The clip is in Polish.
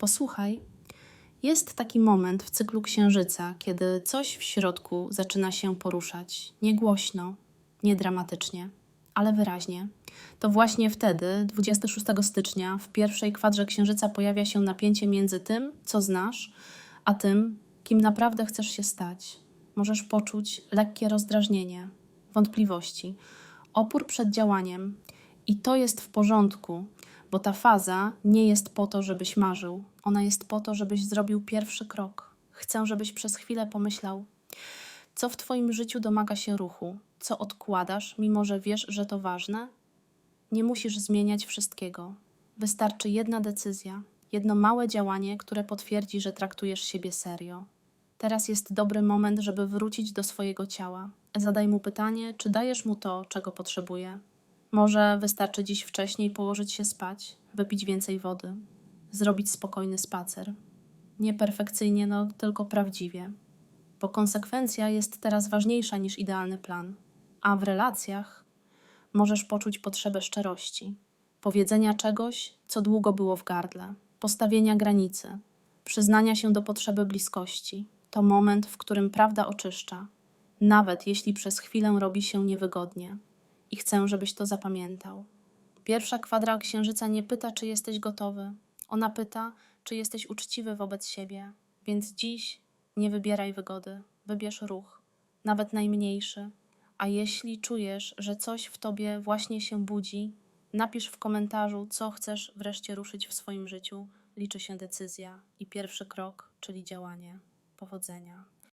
Posłuchaj, jest taki moment w cyklu księżyca, kiedy coś w środku zaczyna się poruszać. Nie głośno, nie dramatycznie, ale wyraźnie. To właśnie wtedy, 26 stycznia, w pierwszej kwadrze księżyca pojawia się napięcie między tym, co znasz, a tym, kim naprawdę chcesz się stać. Możesz poczuć lekkie rozdrażnienie, wątpliwości, opór przed działaniem, i to jest w porządku, bo ta faza nie jest po to, żebyś marzył. Ona jest po to, żebyś zrobił pierwszy krok. Chcę, żebyś przez chwilę pomyślał, co w Twoim życiu domaga się ruchu, co odkładasz, mimo że wiesz, że to ważne. Nie musisz zmieniać wszystkiego. Wystarczy jedna decyzja, jedno małe działanie, które potwierdzi, że traktujesz siebie serio. Teraz jest dobry moment, żeby wrócić do swojego ciała. Zadaj mu pytanie, czy dajesz mu to, czego potrzebuje. Może wystarczy dziś wcześniej położyć się spać, wypić więcej wody, zrobić spokojny spacer. Nie perfekcyjnie, no tylko prawdziwie. Bo konsekwencja jest teraz ważniejsza niż idealny plan. A w relacjach możesz poczuć potrzebę szczerości, powiedzenia czegoś, co długo było w gardle, postawienia granicy, przyznania się do potrzeby bliskości. To moment, w którym prawda oczyszcza, nawet jeśli przez chwilę robi się niewygodnie. I chcę, żebyś to zapamiętał. Pierwsza kwadra księżyca nie pyta, czy jesteś gotowy. Ona pyta, czy jesteś uczciwy wobec siebie. Więc dziś nie wybieraj wygody, wybierz ruch, nawet najmniejszy. A jeśli czujesz, że coś w tobie właśnie się budzi, napisz w komentarzu, co chcesz wreszcie ruszyć w swoim życiu. Liczy się decyzja i pierwszy krok, czyli działanie. Powodzenia.